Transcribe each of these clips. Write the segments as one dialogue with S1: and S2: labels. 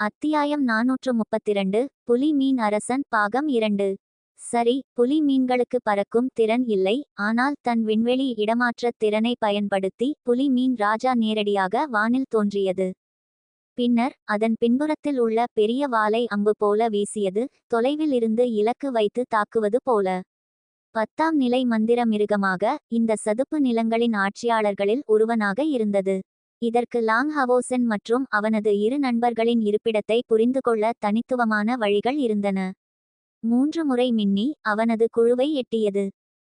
S1: அத்தியாயம் நாநூற்று முப்பத்திரண்டு புலி மீன் அரசன் பாகம் இரண்டு. சரி புலி மீன்களுக்கு பறக்கும் திறன் இல்லை. ஆனால் தன் விண்வெளி இடமாற்றத் திறனை பயன்படுத்தி புலி மீன் ராஜா நேரடியாக வானில் தோன்றியது. பின்னர் அதன் பின்புறத்தில் உள்ள பெரிய வாலை அம்பு போல வீசியது தொலைவில் இருந்து இலக்கு வைத்து தாக்குவது போல. பத்தாம் நிலை மந்திர மிருகமாக இந்த சதுப்பு நிலங்களின் ஆட்சியாளர்களில் ஒருவனாக இருந்தது. இதற்கு லாங் ஹவோசன் மற்றும் அவனது இரு நண்பர்களின் இருப்பிடத்தை புரிந்து கொள்ள தனித்துவமான வழிகள் இருந்தன. மூன்று முறை மின்னி அவனது குழுவை எட்டியது.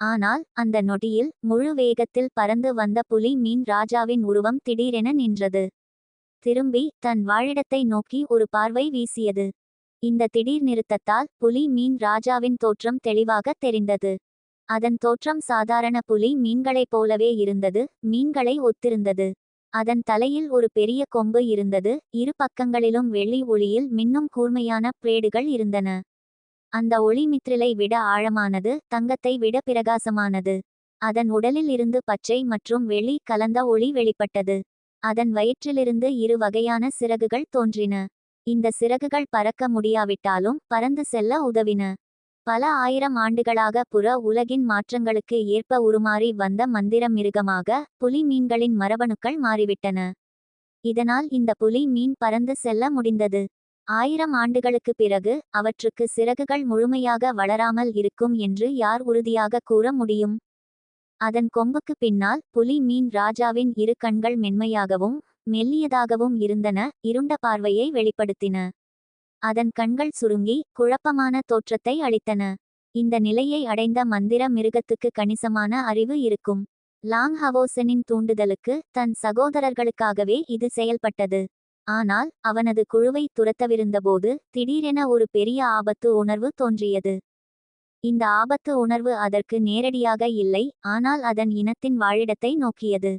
S1: ஆனால் அந்த நொடியில் முழு வேகத்தில் பறந்து வந்த புலி மீன் ராஜாவின் உருவம் திடீரென நின்றது. திரும்பி தன் வாழிடத்தை நோக்கி ஒரு பார்வை வீசியது. இந்த திடீர் நிறுத்தத்தால் புலி மீன் ராஜாவின் தோற்றம் தெளிவாக தெரிந்தது. அதன் தோற்றம் சாதாரண புலி மீன்களைப் போலவே இருந்தது மீன்களை ஒத்திருந்தது. அதன் தலையில் ஒரு பெரிய கொம்பு இருந்தது. இரு பக்கங்களிலும் வெள்ளி ஒளியில் மின்னும் கூர்மையான பிளேடுகள் இருந்தன. அந்த ஒளி மித்ரிலை விட ஆழமானது தங்கத்தை விட பிரகாசமானது. அதன் உடலில் இருந்து பச்சை மற்றும் வெளி கலந்த ஒளி வெளிப்பட்டது. அதன் வயிற்றிலிருந்து இரு வகையான சிறகுகள் தோன்றின. இந்த சிறகுகள் பறக்க முடியாவிட்டாலும் பறந்து செல்ல உதவின. பல ஆயிரம் ஆண்டுகளாக புற உலகின் மாற்றங்களுக்கு ஏற்ப உருமாறி வந்த மந்திர மிருகமாக புலி மீன்களின் மரபணுக்கள் மாறிவிட்டன. இதனால் இந்த புலி மீன் பறந்து செல்ல முடிந்தது. ஆயிரம் ஆண்டுகளுக்கு பிறகு அவற்றுக்கு சிறகுகள் முழுமையாக வளராமல் இருக்கும் என்று யார் உறுதியாக கூற முடியும்? அதன் கொம்புக்கு பின்னால் புலி மீன் ராஜாவின் இரு கண்கள் மென்மையாகவும் மெல்லியதாகவும் இருந்தன இருண்ட பார்வையை வெளிப்படுத்தின. அதன் கண்கள் சுருங்கி குழப்பமான தோற்றத்தை அளித்தன. இந்த நிலையை அடைந்த மந்திர மிருகத்துக்கு கணிசமான அறிவு இருக்கும். லாங் ஹவோசனின் தூண்டுதலுக்கு தன் சகோதரர்களுக்காகவே இது செயல்பட்டது. ஆனால் அவனது குழுவை துரத்தவிருந்தபோது திடீரென ஒரு பெரிய ஆபத்து உணர்வு தோன்றியது. இந்த ஆபத்து உணர்வு அதற்கு நேரடியாக இல்லை ஆனால் அதன் இனத்தின் வாழிடத்தை நோக்கியது.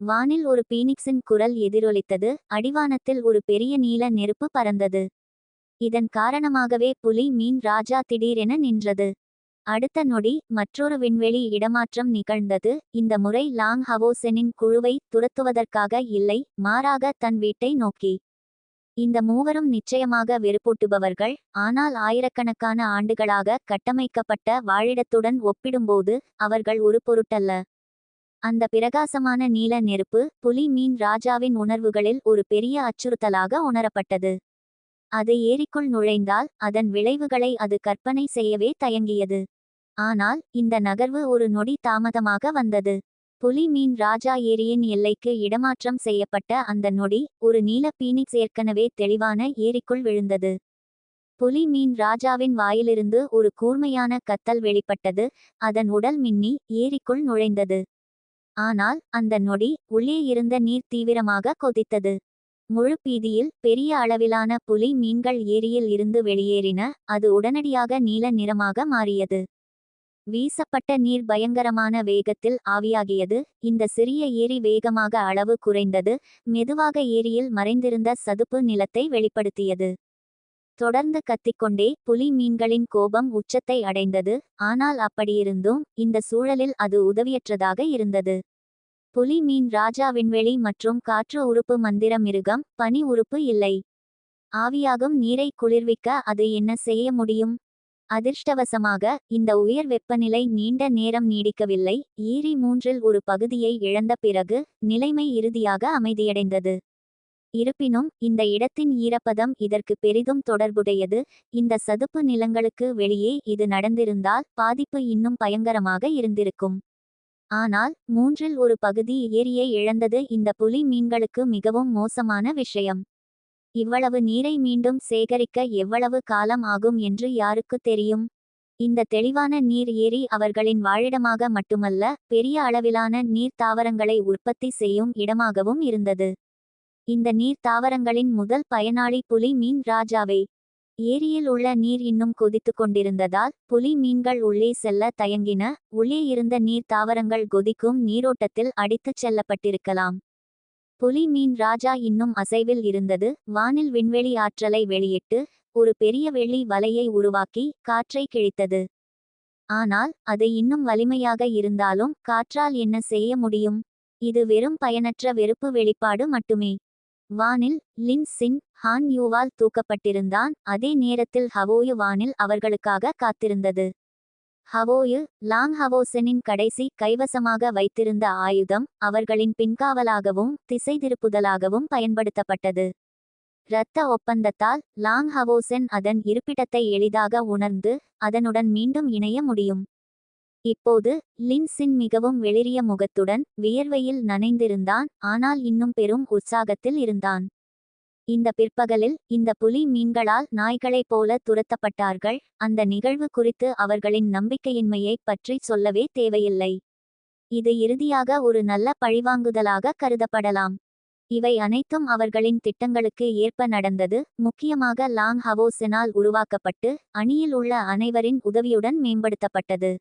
S1: வானில் ஒரு பீனிக்ஸின் குரல் எதிரொலித்தது அடிவானத்தில் ஒரு பெரிய நீல நெருப்பு பறந்தது. இதன் காரணமாகவே புலி மீன் ராஜா திடீரென நின்றது. அடுத்த நொடி மற்றொரு விண்வெளி இடமாற்றம் நிகழ்ந்தது. இந்த முறை லாங் ஹவோசெனின் குழுவை துரத்துவதற்காக இல்லை மாறாக தன் வீட்டை நோக்கி. இந்த மூவரும் நிச்சயமாக வெறுப்பூட்டுபவர்கள். ஆனால் ஆயிரக்கணக்கான ஆண்டுகளாக கட்டமைக்கப்பட்ட வாழிடத்துடன் ஒப்பிடும்போது அவர்கள் ஒரு பொருட்டல்ல. அந்த பிரகாசமான நீல நெருப்பு புலி மீன் ராஜாவின் உணர்வுகளில் ஒரு பெரிய அச்சுறுத்தலாக உணரப்பட்டது. அது ஏரிக்குள் நுழைந்தால் அதன் விளைவுகளை அது கற்பனை செய்யவே தயங்கியது. ஆனால் இந்த நகர்வு ஒரு நொடி தாமதமாக வந்தது. புலி மீன் ராஜா ஏரியின் எல்லைக்கு இடமாற்றம் செய்யப்பட்ட அந்த நொடி ஒரு நீல பீனிக்ஸ் ஏற்கனவே தெளிவான ஏரிக்குள் விழுந்தது. புலி மீன் ராஜாவின் வாயிலிருந்து ஒரு கூர்மையான கத்தல் வெளிப்பட்டது அதன் உடல் மின்னி ஏரிக்குள் நுழைந்தது. ஆனால் அந்த நொடி உள்ளே இருந்த நீர் தீவிரமாக கொதித்தது. முழு பீதியில் பெரிய அளவிலான புலி மீன்கள் ஏரியில் இருந்து வெளியேறின அது உடனடியாக நீல நிறமாக மாறியது. வீசப்பட்ட நீர் பயங்கரமான வேகத்தில் ஆவியாகியது இந்த சிறிய ஏரி வேகமாக அளவு குறைந்தது மெதுவாக ஏரியில் மறைந்திருந்த சதுப்பு நிலத்தை வெளிப்படுத்தியது. தொடர்ந்து கத்திக்கொண்டே புலி மீன்களின் கோபம் உச்சத்தை அடைந்தது ஆனால் அப்படியிருந்தும் இந்த சூழலில் அது உதவியற்றதாக இருந்தது. புலி மீன் ராஜா விண்வெளி மற்றும் காற்று உறுப்பு மந்திர மிருகம் பனி உறுப்பு இல்லை. ஆவியாகும் நீரை குளிர்விக்க அது என்ன செய்ய முடியும்? அதிர்ஷ்டவசமாக இந்த உயர் வெப்பநிலை நீண்ட நேரம் நீடிக்கவில்லை. ஈரி மூன்றில் ஒரு பகுதியை இழந்த பிறகு நிலைமை இறுதியாக அமைதியடைந்தது. இருப்பினும் இந்த இடத்தின் ஈரப்பதம் இதற்கு பெரிதும் தொடர்புடையது. இந்த சதுப்பு நிலங்களுக்கு வெளியே இது நடந்திருந்தால் பாதிப்பு இன்னும் பயங்கரமாக இருந்திருக்கும். ஆனால் மூன்றில் ஒரு பகுதி ஏரியை இழந்தது இந்த புலி மீன்களுக்கு மிகவும் மோசமான விஷயம். இவ்வளவு நீரை மீண்டும் சேகரிக்க எவ்வளவு காலம் ஆகும் என்று யாருக்கு தெரியும்? இந்த தெளிவான நீர் ஏரி அவர்களின் வாழிடமாக மட்டுமல்ல பெரிய அளவிலான நீர் தாவரங்களை உற்பத்தி செய்யும் இடமாகவும் இருந்தது. இந்த நீர் தாவரங்களின் முதல் பயனாளி புலி மீன் ராஜாவே. ஏரியில் உள்ள நீர் இன்னும் கொதித்து கொண்டிருந்ததால் புலி மீன்கள் உள்ளே செல்ல தயங்கின. உள்ளே இருந்த நீர் தாவரங்கள் கொதிக்கும் நீரோட்டத்தில் அடித்துச் செல்லப்பட்டிருக்கலாம். புலி மீன் ராஜா இன்னும் அசைவில் இருந்தது. வானில் விண்வெளி ஆற்றலை வெளியிட்டு ஒரு பெரிய வெள்ளி வலையை உருவாக்கி காற்றை கிழித்தது. ஆனால் அது இன்னும் வலிமையாக இருந்தாலும் காற்றால் என்ன செய்ய முடியும்? இது வெறும் பயனற்ற வெறுப்பு வெளிப்பாடு மட்டுமே. வானில் லின்சின் ஹான் யூவால் தூக்கப்பட்டிருந்தான். அதே நேரத்தில் ஹவோயு வானில் அவர்களுக்காக காத்திருந்தது. ஹவோயு லாங் ஹவோசனின் கடைசி கைவசமாக வைத்திருந்த ஆயுதம் அவர்களின் பின்காவலாகவும் திசை திருப்புதலாகவும் பயன்படுத்தப்பட்டது. இரத்த ஒப்பந்தத்தால் லாங் ஹவோசென் அதன் இருப்பிடத்தை எளிதாக உணர்ந்து அதனுடன் மீண்டும் இணைய முடியும். இப்போது லின்சின் மிகவும் வெளிரிய முகத்துடன் வியர்வையில் நனைந்திருந்தான் ஆனால் இன்னும் பெரும் உற்சாகத்தில் இருந்தான். இந்த பிற்பகலில் இந்த புலி மீன்களால் நாய்களைப் போல துரத்தப்பட்டார்கள் அந்த நிகழ்வு குறித்து அவர்களின் நம்பிக்கையின்மையை பற்றி சொல்லவே தேவையில்லை. இது இறுதியாக ஒரு நல்ல பழிவாங்குதலாக கருதப்படலாம். இவை அனைத்தும் அவர்களின் திட்டங்களுக்கு ஏற்ப நடந்தது முக்கியமாக லாங் ஹவோசெனால் உருவாக்கப்பட்டு அணியில் உள்ள அனைவரின் உதவியுடன் மேம்படுத்தப்பட்டது.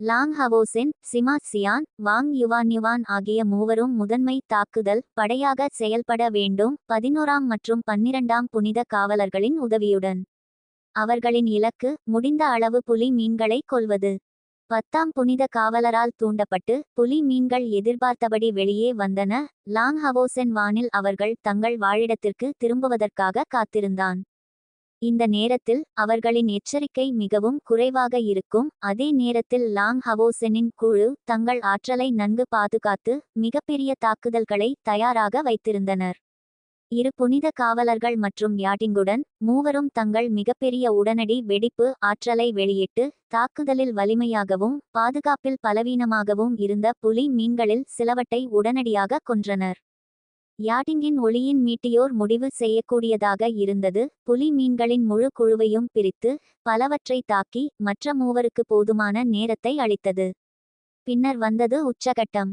S1: Long Haosen Sima Xian Wang Yuan Yuan ஆகிய மூவரும் முதன்மை தாக்குதல் படையாக செயல்பட வேண்டும் பதினோராம் மற்றும் பன்னிரண்டாம் புனித காவலர்களின் உதவியுடன். அவர்களின் இலக்கு முடிந்த அளவு புலி மீன்களை கொல்வது. பத்தாம் புனித காவலரால் தூண்டப்பட்டு புலி மீன்கள் எதிர்பார்த்தபடி வெளியே வந்தன. லாங் ஹவோசென் வானில் அவர்கள் தங்கள் வாழிடத்திற்கு திரும்புவதற்காக காத்திருந்தான். இந்த நேரத்தில் அவர்களின் எச்சரிக்கை மிகவும் குறைவாக இருக்கும். அதே நேரத்தில் லாங் ஹவோசெனின் குழு தங்கள் ஆற்றலை நன்கு பாதுகாத்து மிகப்பெரிய தாக்குதல்களை தயாராக வைத்திருந்தனர். இரு புனித காவலர்கள் மற்றும் யாட்டிங்குடன் மூவரும் தங்கள் மிகப்பெரிய உடனடி வெடிப்பு ஆற்றலை வெளியிட்டு தாக்குதலில் வலிமையாகவும் பாதுகாப்பில் பலவீனமாகவும் இருந்த புலி மீன்களில் சிலவற்றை உடனடியாக கொன்றனர். யாட்டிங்கின் ஒளியின் மீட்டியோர் முடிவு செய்யக்கூடியதாக இருந்தது. புலி மீன்களின் முழு குழுவையும் பிரித்து பலவற்றை தாக்கி மற்ற மூவருக்கு போதுமான நேரத்தை அளித்தது. பின்னர் வந்தது உச்சகட்டம்.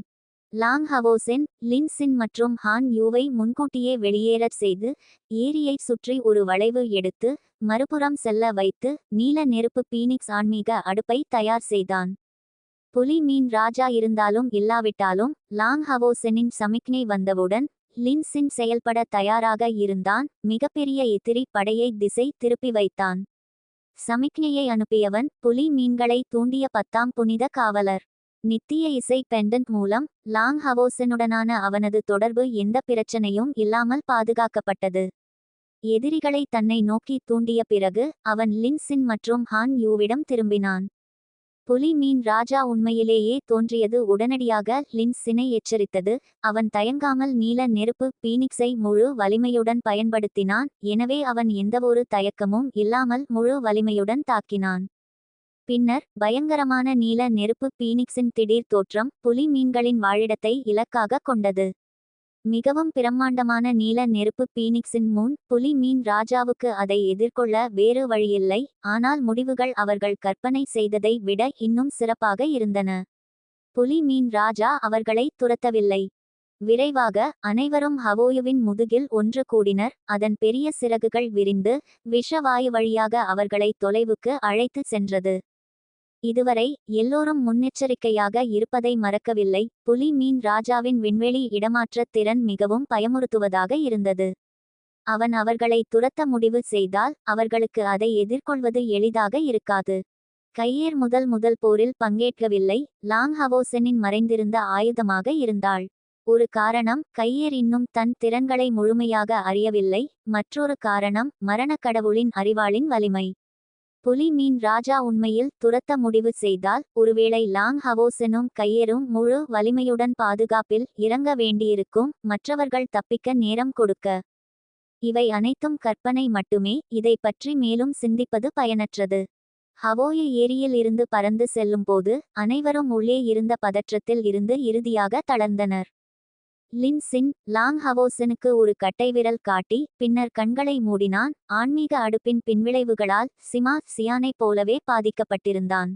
S1: லாங் ஹவோசென் லின்சின் மற்றும் ஹான் யூவை முன்கூட்டியே வெளியேறச் செய்து ஏரியை சுற்றி ஒரு வளைவு எடுத்து மறுபுறம் செல்ல வைத்து நீல நெருப்பு பீனிக்ஸ் ஆன்மீக அடுப்பை தயார் செய்தான். புலி மீன் ராஜா இருந்தாலும் இல்லாவிட்டாலும் லாங் ஹவோசெனின் சமிக்ஞை வந்தவுடன் லின்சின் செயல்பட தயாராக இருந்தான். மிகப்பெரிய எதிரி படையை திசை திருப்பி வைத்தான். சமிக்ஞையை அனுப்பியவன் புலி மீன்களை தூண்டிய பத்தாம் புனித காவலர். நித்திய இசை பெண்டன்ட் மூலம் லாங் ஹவோசனுடனான அவனது தொடர்பு எந்த பிரச்சனையும் இல்லாமல் பாதுகாக்கப்பட்டது. எதிரிகளை தன்னை நோக்கி தூண்டிய பிறகு அவன் லின்சின் மற்றும் ஹான் யூவிடம் திரும்பினான். புலி மீன் ராஜா உண்மையிலேயே தோன்றியது உடனடியாக லின்சினை எச்சரித்தது. அவன் தயங்காமல் நீல நெருப்பு பீனிக்ஸை முழு வலிமையுடன் பயன்படுத்தினான். எனவே அவன் எந்தவொரு தயக்கமும் இல்லாமல் முழு வலிமையுடன் தாக்கினான். பின்னர் பயங்கரமான நீல நெருப்பு பீனிக்ஸின் திடீர் தோற்றம் புலி மீன்களின் வாழிடத்தை இலக்காக கொண்டது. மிகவும் பிரம்மாண்டமான நீல நெருப்பு பீனிக்ஸின் முன் புலி மீன் ராஜாவுக்கு அதை எதிர்கொள்ள வேறு வழியில்லை ஆனால் முடிவுகள் அவர்கள் கற்பனை செய்ததை விட இன்னும் சிறப்பாக இருந்தன. புலி மீன் ராஜா அவர்களை துரத்தவில்லை. விரைவாக அனைவரும் ஹவோயுவின் முதுகில் ஒன்று கூடினர் அதன் பெரிய சிறகுகள் விரிந்து விஷவாயு வழியாக அவர்களை தொலைவுக்கு அழைத்து சென்றது. இதுவரை எல்லோரும் முன்னெச்சரிக்கையாக இருப்பதை மறக்கவில்லை. புலி மீன் ராஜாவின் விண்வெளி இடமாற்ற திறன் மிகவும் பயமுறுத்துவதாக இருந்தது. அவன் அவர்களை துரத்த முடிவு செய்தால் அவர்களுக்கு அதை எதிர்கொள்வது எளிதாக இருக்காது. கையேர் முதல் முதல் போரில் பங்கேற்கவில்லை. லாங் ஹவோசனின் மறைந்திருந்த ஆயுதமாக இருந்தாள். ஒரு காரணம் கையேர் இன்னும் தன் திறன்களை முழுமையாக அறியவில்லை. மற்றொரு காரணம் மரணக் கடவுளின் அறிவாளின் வலிமை. புலி மீன் ராஜா உண்மையில் துரத்த முடிவு செய்தால் ஒருவேளை லாங் ஹவோசனும் கையேறும் முழு வலிமையுடன் பாதுகாப்பில் இறங்க வேண்டியிருக்கும் மற்றவர்கள் தப்பிக்க நேரம் கொடுக்க. இவை அனைத்தும் கற்பனை மட்டுமே இதை பற்றி மேலும் சிந்திப்பது பயனற்றது. ஹவோய ஏரியில் இருந்து பறந்து செல்லும்போது அனைவரும் உள்ளே இருந்த பதற்றத்தில் இருந்து இறுதியாக தளர்ந்தனர். லின்சின் லாங்ஹவோசனுக்கு லாங் ஒரு கட்டைவிரல் காட்டி பின்னர் கண்களை மூடினான். ஆன்மீக அடுப்பின் பின்விளைவுகளால் சிமா சியானைப் போலவே பாதிக்கப்பட்டிருந்தான்.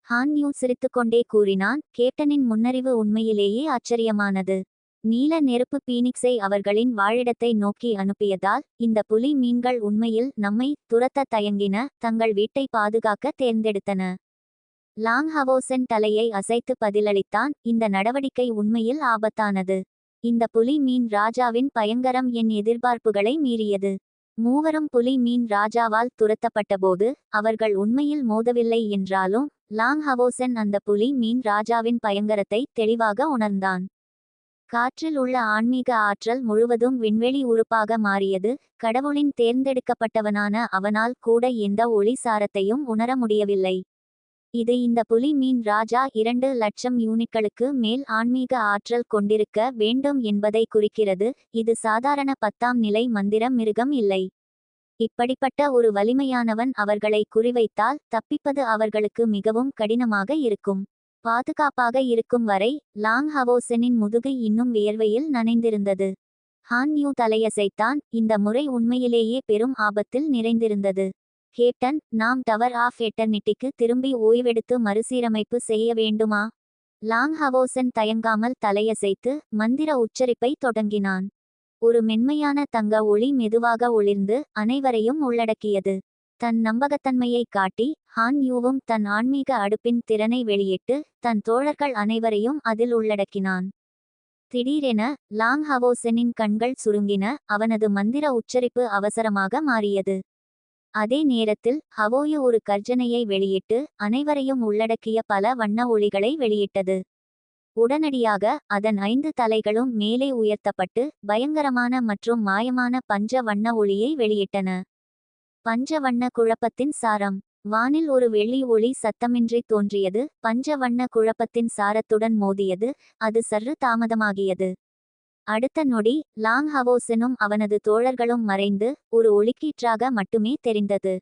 S1: ஹான் யூ சிரித்துக்கொண்டே கூறினான். கேப்டனின் முன்னறிவு உண்மையிலேயே ஆச்சரியமானது. நீல நெருப்பு பீனிக்ஸை அவர்களின் வாழிடத்தை நோக்கி அனுப்பியதால் இந்த புலி மீன்கள் உண்மையில் நம்மை துரத்த தயங்கின தங்கள் வீட்டை பாதுகாக்க தேர்ந்தெடுத்தன. லாங் ஹவோசன் தலையை அசைத்து பதிலளித்தான். இந்த நடவடிக்கை உண்மையில் ஆபத்தானது. இந்த புலி மீன் ராஜாவின் பயங்கரம் என் எதிர்பார்ப்புகளை மீறியது. மூவரும் புலி மீன் ராஜாவால் துரத்தப்பட்டபோது அவர்கள் உண்மையில் மோதவில்லை என்றாலும் லாங் ஹவோசன் அந்த புலி மீன் ராஜாவின் பயங்கரத்தை தெளிவாக உணர்ந்தான். காற்றில் உள்ள ஆன்மீக ஆற்றல் முழுவதும் விண்வெளி உறுப்பாக மாறியது. கடவுளின் தேர்ந்தெடுக்கப்பட்டவனான அவனால் கூட எந்த ஒளி சாரத்தையும் உணர முடியவில்லை. இது இந்த புலி மீன் ராஜா இரண்டு லட்சம் யூனிட்களுக்கு மேல் ஆன்மீக ஆற்றல் கொண்டிருக்க வேண்டும் என்பதை குறிக்கிறது. இது சாதாரண பத்தாம் நிலை மந்திர மிருகம் இல்லை. இப்படிப்பட்ட ஒரு வலிமையானவன் அவர்களை குறிவைத்தால் தப்பிப்பது அவர்களுக்கு மிகவும் கடினமாக இருக்கும். பாதுகாப்பாக இருக்கும் வரை லாங் ஹவோசனின் முதுகு இன்னும் வியர்வையில் நனைந்திருந்தது. ஹான் யூ தலையசைத்தான். இந்த முறை உண்மையிலேயே பெரும் ஆபத்தில் நிறைந்திருந்தது. கேப்டன் நாம் டவர் ஆஃப் எட்டர்னிட்டிக்கு திரும்பி ஓய்வெடுத்து மறுசீரமைப்பு செய்ய வேண்டுமா? லாங் ஹவோசன் தயங்காமல் தலையசைத்து மந்திர உச்சரிப்பை தொடங்கினான். ஒரு மென்மையான தங்க ஒளி மெதுவாக ஒளிர்ந்து அனைவரையும் உள்ளடக்கியது. தன் நம்பகத்தன்மையை காட்டி ஹான் யூவும் தன் ஆன்மீக அடுப்பின் திறனை வெளியிட்டு தன் தோழர்கள் அனைவரையும் அதில் உள்ளடக்கினான். திடீரென லாங் ஹவோசனின் கண்கள் சுருங்கின அவனது மந்திர உச்சரிப்பு அவசரமாக மாறியது. அதே நேரத்தில் ஹவோயு ஒரு கர்ஜனையை வெளியிட்டு அனைவரையும் உள்ளடக்கிய பல வண்ண ஒளிகளை வெளியிட்டது. உடனடியாக அதன் ஐந்து தலைகளும் மேலே உயர்த்தப்பட்டு பயங்கரமான மற்றும் மாயமான பஞ்ச வண்ண ஒளியை வெளியிட்டன. பஞ்ச வண்ண குழப்பத்தின் சாரம். வானில் ஒரு வெள்ளி ஒளி சத்தமின்றி தோன்றியது பஞ்ச வண்ண குழப்பத்தின் சாரத்துடன் மோதியது அது சற்று தாமதமாகியது. அடுத்த நொடி லாங் ஹவோசனும் அவனது தோழர்களும் மறைந்து ஒரு ஒளிக்கீற்றாக மட்டுமே தெரிந்தது.